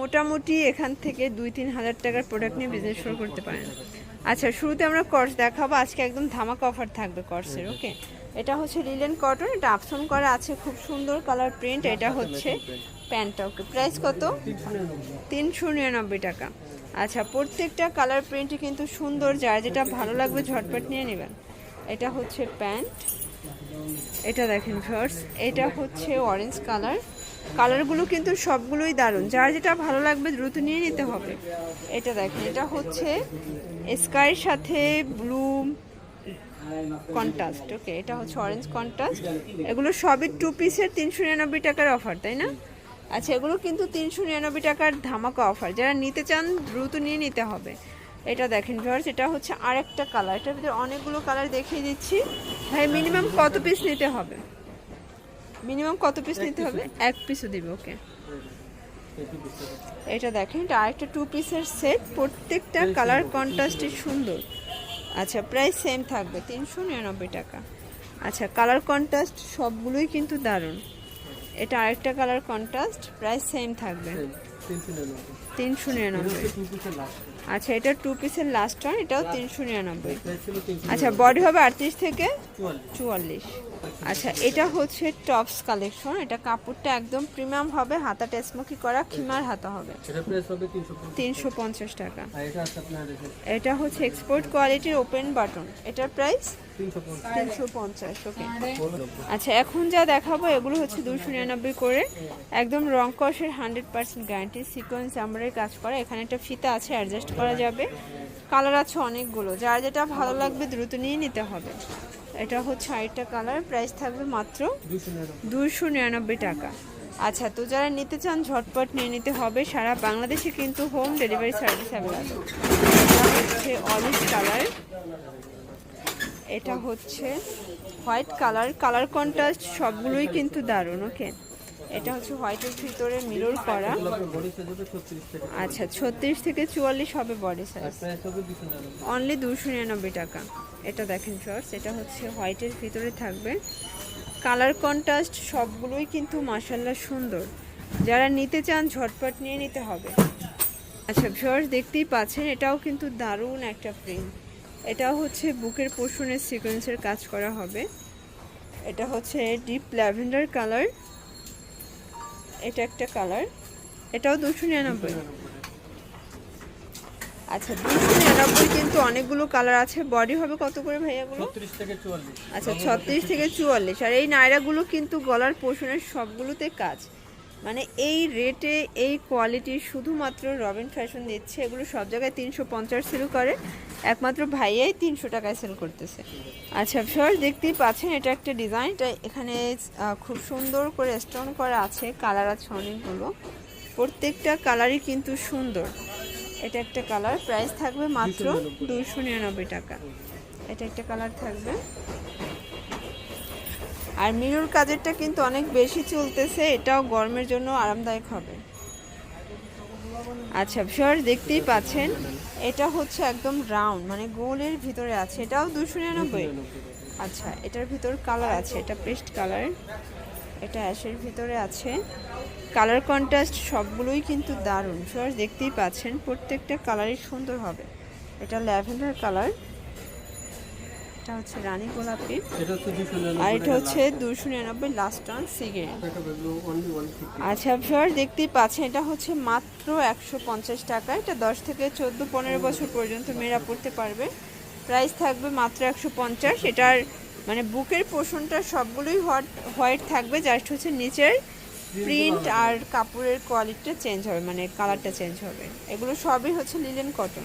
মোটামুটি এখান থেকে দুই তিন হাজার টাকার প্রোডাক্ট নিয়ে বিজনেস শুরু করতে পারেন। আচ্ছা শুরুতে আমরা কর্স দেখাবো। আজকে একদম ধামাকা অফার থাকবে কর্সের ওকে এটা হচ্ছে লিলেন কটন এটা আপসন করা আছে, খুব সুন্দর কালার প্রিন্ট এটা হচ্ছে প্যান্টটা ওকে প্রাইস কত? তিনশো নিরানব্বই টাকা। আচ্ছা প্রত্যেকটা কালার প্রিন্টই কিন্তু সুন্দর, যার যেটা ভালো লাগবে ঝটপট নিয়ে নেবেন। এটা হচ্ছে প্যান্ট, এটা দেখেন ফার্স এটা হচ্ছে অরেঞ্জ কালার কালারগুলো কিন্তু সবগুলোই দারুণ। যার যেটা ভালো লাগবে দ্রুত নিয়ে নিতে হবে। এটা দেখেন, এটা হচ্ছে স্কাইয়ের সাথে ব্লু কন্ট্রাস্ট ওকে এটা হচ্ছে অরেঞ্জ কন্ট্রাস্ট এগুলো সবই টু পিসের তিনশো নিরানব্বই টাকার অফার তাই না? আচ্ছা এগুলো কিন্তু তিনশো নিরানব্বই টাকার ধামাকা অফার যারা নিতে চান, দ্রুত নিয়ে নিতে হবে। এটা দেখেন ভিউয়ার্স এটা হচ্ছে আরেকটা কালার এটার ভিতরে অনেকগুলো কালার দেখিয়ে দিচ্ছি। ভাই মিনিমাম কত পিস নিতে হবে? মিনিমাম কত পিস নিতে হবে? এক পিসও দিবে ওকে এটা দেখেন এটা আরেকটা টু পিসের সেট প্রত্যেকটা কালার কন্ট্রাস্টই সুন্দর আচ্ছা প্রাইস সেম থাকবে তিনশো নিরানব্বই টাকা। আচ্ছা কালার কন্ট্রাস্ট সবগুলোই কিন্তু দারুণ। এটা আরেকটা কালার কন্ট্রাস্ট প্রাইস সেম থাকবে। তিনশো নিরানব্বই। আচ্ছা এটা টু পিসের লাস্ট ওয়ান এটাও তিনশো নিরানব্বই। আচ্ছা বডি হবে আটত্রিশ থেকে চুয়াল্লিশ। আচ্ছা এটা হচ্ছে টপস কালেকশন এটা কাপড়টা একদম প্রিমিয়াম হবে হাতা টেসমুখি করা খিমার হাতা হবে। এটা প্রাইস হবে 350 তিনশো পঞ্চাশ টাকা। এটা হচ্ছে এক্সপোর্ট কোয়ালিটির ওপেন বাটন এটার প্রাইস 350 তিনশো পঞ্চাশ ওকে আচ্ছা এখন যা দেখাবো এগুলো হচ্ছে দুশো নিরানব্বই করে। একদম রং কষের হান্ড্রেড পার্সেন্ট গ্যারান্টি সিকোয়েন্স আমরাই কাজ করা। এখানে একটা ফিতা আছে অ্যাডজাস্ট করা যাবে। কালার আছে অনেকগুলো। যার যেটা ভালো লাগবে দ্রুত নিয়ে নিতে হবে। এটা হচ্ছে আরেকটা কালার প্রাইস থাকবে মাত্র দুশো নিরানব্বই টাকা। আচ্ছা তো যারা নিতে চান ঝটপট নিয়ে নিতে হবে। সারা বাংলাদেশে কিন্তু হোম ডেলিভারি সার্ভিস অ্যাভেলেবল হচ্ছে অরেঞ্জ কালার এটা হচ্ছে হোয়াইট কালার। কালার কন্ট্রাস্ট সবগুলোই কিন্তু দারুণ, ওকে? এটা হচ্ছে হোয়াইটের ভিতরে মিরর করা। বডি সাইজ হবে 36 থেকে আচ্ছা ছত্রিশ থেকে চুয়াল্লিশ হবে বডি সাইজ প্রাইস হবে 299 অনলি দুশো নিরানব্বই টাকা। এটা দেখেন শর্টস এটা হচ্ছে হোয়াইটের ভিতরে থাকবে। কালার কন্ট্রাস্ট সবগুলোই কিন্তু মাসাল্লাহ সুন্দর। যারা নিতে চান, ঝটপট নিয়ে নিতে হবে। আচ্ছা শর্টস দেখতেই পাচ্ছেন, এটাও কিন্তু দারুণ একটা প্রিন্ট এটাও হচ্ছে বুকের পোষণের সিকোয়েন্সের কাজ করা হবে। এটা হচ্ছে ডিপ ল্যাভেন্ডার কালার এটা একটা কালার এটাও দুশো নিরানব্বই। আচ্ছা দুশো নিরানব্বই কিন্তু অনেকগুলো কালার আছে। বডি হবে কত করে ভাইয়াগুলো? 36 থেকে 44 আচ্ছা ছত্রিশ থেকে চুয়াল্লিশ। আর এই নায়রাগুলো কিন্তু গলার পোষণের সবগুলোতে কাজ। মানে এই রেটে এই কোয়ালিটির শুধুমাত্র রবিন ফ্যাশন দিচ্ছে এগুলো সব জায়গায় তিনশো পঞ্চাশ সেল করে একমাত্র ভাইয়াই তিনশো টাকায় সেল করতেছে। আচ্ছা ফিওর দেখতেই পাচ্ছেন এটা একটা ডিজাইন এটা এখানে খুব সুন্দর করে স্টোন করা আছে কালার আছে অনেকগুলো। প্রত্যেকটা কালারই কিন্তু সুন্দর। এটা একটা কালার প্রাইস থাকবে মাত্র দুশো নিরানব্বই টাকা। এটা একটা কালার থাকবে। আর মিরর কাজেরটা কিন্তু অনেক বেশি চলতেছে, এটাও গরমের জন্য আরামদায়ক হবে। আচ্ছা ভিউয়ার দেখতেই পাচ্ছেন, এটা হচ্ছে একদম রাউন্ড মানে গোলের ভিতরে আছে, এটাও দুশো নিরানব্বই। আচ্ছা এটার ভিতর কালার আছে, এটা পেস্ট কালার, এটা অ্যাশের ভিতরে আছে। কালার কন্ট্রাস্ট সবগুলোই কিন্তু দারুণ ভিউয়ার দেখতেই পাচ্ছেন, প্রত্যেকটা কালারই সুন্দর হবে। এটা ল্যাভেন্ডার কালার। এটা হচ্ছে রানী গোলাপি। এটা হচ্ছে 299 আর এটা হচ্ছে দুশো নিরানব্বই লাস্ট অন সিগারেট এটা হবে অনলি 150 আচ্ছা ভিউয়ার দেখতেই পাচ্ছেন এটা হচ্ছে মাত্র একশো পঞ্চাশ টাকা। এটা দশ থেকে চোদ্দ পনেরো বছর পর্যন্ত মেয়েরা পড়তে পারবে। প্রাইস থাকবে মাত্র একশো পঞ্চাশ। এটার মানে বুকের পোষণটা সবগুলোই হোয়াইট হোয়াইট থাকবে। জাস্ট হচ্ছে নিচের প্রিন্ট আর কাপড়ের কোয়ালিটিটা চেঞ্জ হবে মানে কালারটা চেঞ্জ হবে। এগুলো সবই হচ্ছে লিলেন কটন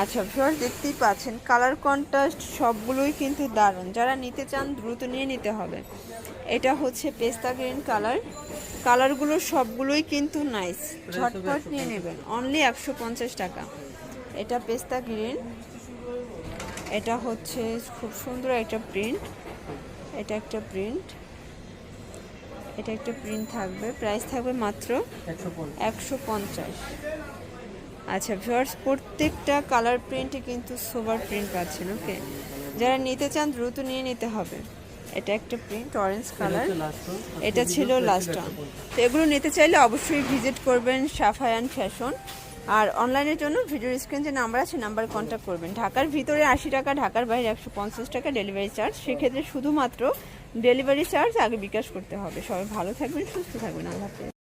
আচ্ছা ভিউয়ার দেখতেই পাচ্ছেন কালার কন্ট্রাস্ট সবগুলোই কিন্তু দারুণ। যারা নিতে চান দ্রুত নিয়ে নিতে হবে। এটা হচ্ছে পেস্তা গ্রিন কালার কালারগুলো সবগুলোই কিন্তু নাইস ঝটপট নিয়ে নেবেন। অনলি একশো পঞ্চাশ টাকা। এটা পেস্তা গ্রিন। এটা হচ্ছে খুব সুন্দর একটা প্রিন্ট এটা একটা প্রিন্ট এটা একটা প্রিন্ট থাকবে। প্রাইস থাকবে মাত্র একশো পঞ্চাশ। আচ্ছা ভিউয়ার্স প্রত্যেকটা কালার প্রিন্টে কিন্তু সোবার প্রিন্ট পাচ্ছেন ওকে যারা নিতে চান দ্রুত নিয়ে নিতে হবে। এটা একটা প্রিন্ট অরেঞ্জ কালার এটা ছিল লাস্ট ওয়ান তো এগুলো নিতে চাইলে অবশ্যই ভিজিট করবেন সাফায়ান ফ্যাশন আর অনলাইনের জন্য ভিডিওর স্ক্রিন যে নাম্বার আছে নাম্বার কন্ট্যাক্ট করবেন। ঢাকার ভিতরে আশি টাকা ঢাকার বাইরে একশো পঞ্চাশ টাকা ডেলিভারি চার্জ সেক্ষেত্রে শুধুমাত্র ডেলিভারি চার্জ আগে বিকাশ করতে হবে। সবাই ভালো থাকবেন সুস্থ থাকবেন। আল্লাহ হাফেজ।